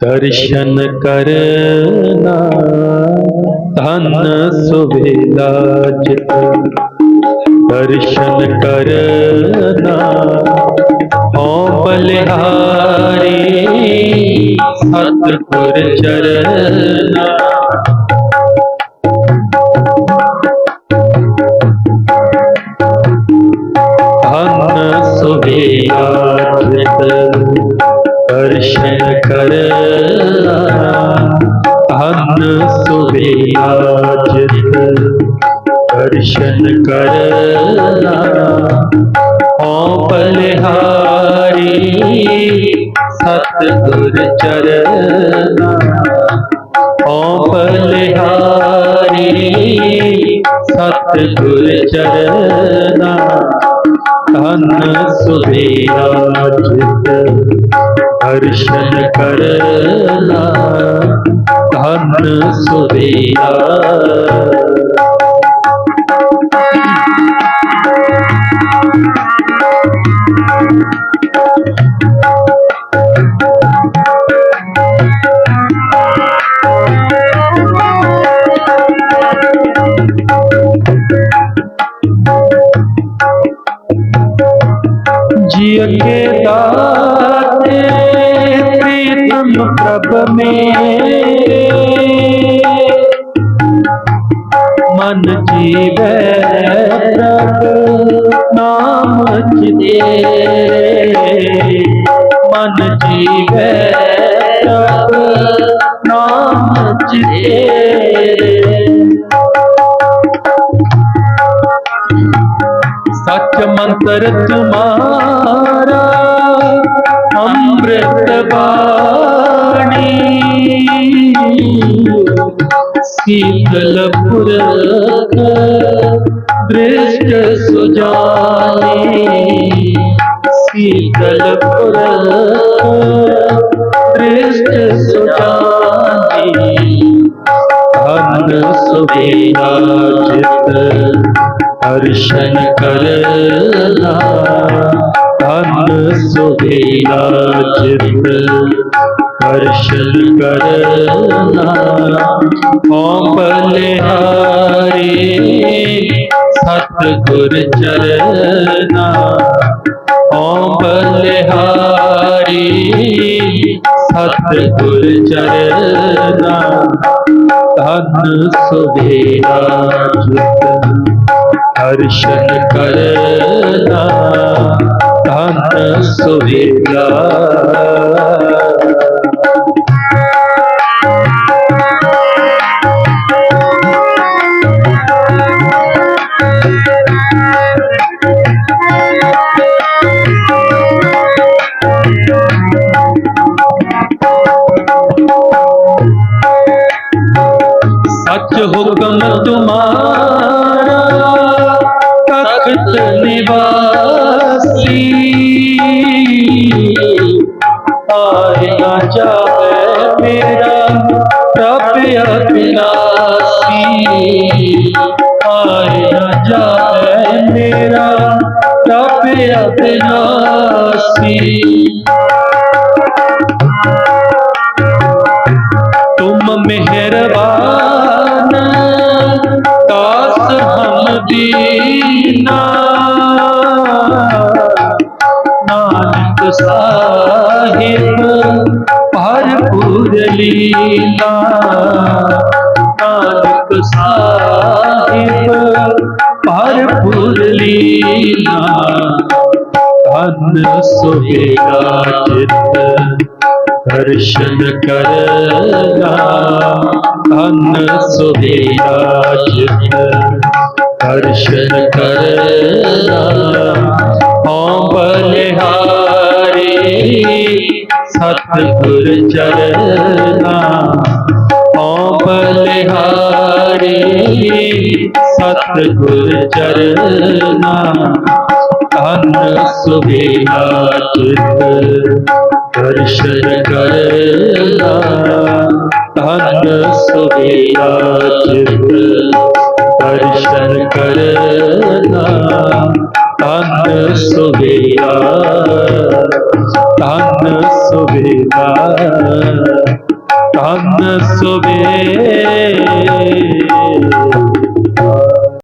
ਦਰਸ਼ਨ ਕਰਨਾ ਧਨ ਸੁਵੇਲਾ ਚਿਤ। ਦਰਸ਼ਨ ਕਰਨਾ ਹਉ ਬਲਿਹਾਰੀ ਸਤਿਗੁਰ ਚਰਨਾ। ਦਰਸ਼ਨ ਕਰਨਾ ਧਨ ਸੁਵੇਲਾ ਚਿਤ ਦਰਸ਼ਨ ਕਰਨਾ ਹਉ ਬਲਿਹਾਰੀ ਸਤਿਗੁਰ ਚਰਨਾ ਹਉ ਬਲਿਹਾਰੀ ਸਤਿਗੁਰ ਚਰਨਾ ਧਨ ਸੁਵੇਲਾ ਚਿਤ ਦਰਸ਼ਨ ਕਰਨਾ ਧਨ ਸੁਦੀਆ ਜੀ ਅੱਗੇ ਦਾ प्रीतम प्रभ में मन जीवै प्रभ नाम चिते मन जीवै प्रभ नाम चिते सच मंत्र तुम्हारा ਅੰਮ੍ਰਿਤ ਬਾਣੀ। ਸੀਤਲ ਪੁਰਖ ਦ੍ਰਿਸ਼ਟ ਸੁਜਾਨੀ। ਸੀਤਲ ਪੁਰਖ ਦ੍ਰਿਸ਼ਟ ਸੁਜਾਨੀ। ਧਨ ਸੁਵੇਦਾ ਚਿਤ ਹਰਸ਼ਨ ਕਰਨਾ ਤੇਰਾ ਚਿਤ ਹਰਸ਼ਲ ਕਰਨਾ ਓਮ ਬਲਿਹਾਰੀ ਸਤ ਗੁਰ ਚਰਨਾ ਓਮ ਬਲਿਹਾਰੀ ਸਤ ਗੁਰ ਚਰਨਾ ਧਨ ਸੁਧੇਰਾ ਜੁਤ ਹਰਸ਼ਨ ਕਰਨਾ ਧਨ ਸੁਵੇਗਾ ਸੱਚ ਹੁਕਮ ਤੁਮਾਰਾ ਤਖਤ ਆਏ ਨਾ ਜਾਏ ਮੇਰਾ ਰੱਬ ਅਬਨਾਸੀ ਤੁਮ ਮਿਹਰਬਾਨ ਤਾਸ ਹਮ ਦੀਨਾ ਨਾਨਕ ਸਾਹਿਬ ਭਰਪੂਰ ਲੀਲਾ ਨਾਨਕ ਸਾਹਿਬ, ਭਰਪੂਰ ਲੀਲਾ, ਧਨ ਸੁਹੇਗਾ ਚਿਤ, ਦਰਸ਼ਨ ਕਰਨਾ ਧਨ ਸੁਹੇਗਾ ਚਿਤ, ਦਰਸ਼ਨ ਕਰਨਾ ਓਮ ਬਲਿਹਾਰੀ ਸਤਿਗੁਰ ਚਰਨਾ ਬਲਿਹਾਰੀ ਸਤਿਗੁਰ ਚਰਨਾ ਧਨ ਸੁਭੇਨਾ ਚਿਤ ਦਰਸ਼ਨ ਕਰਨਾ ਧਨ ਸੁਭੇਨਾ ਚਿਤ ਦਰਸ਼ਨ ਕਰਨਾ ਧਨ ਸੁਭੇਨਾ ਧਨ ਸੁਭੇਨਾ ਕੰਨ ਸੁਵੇ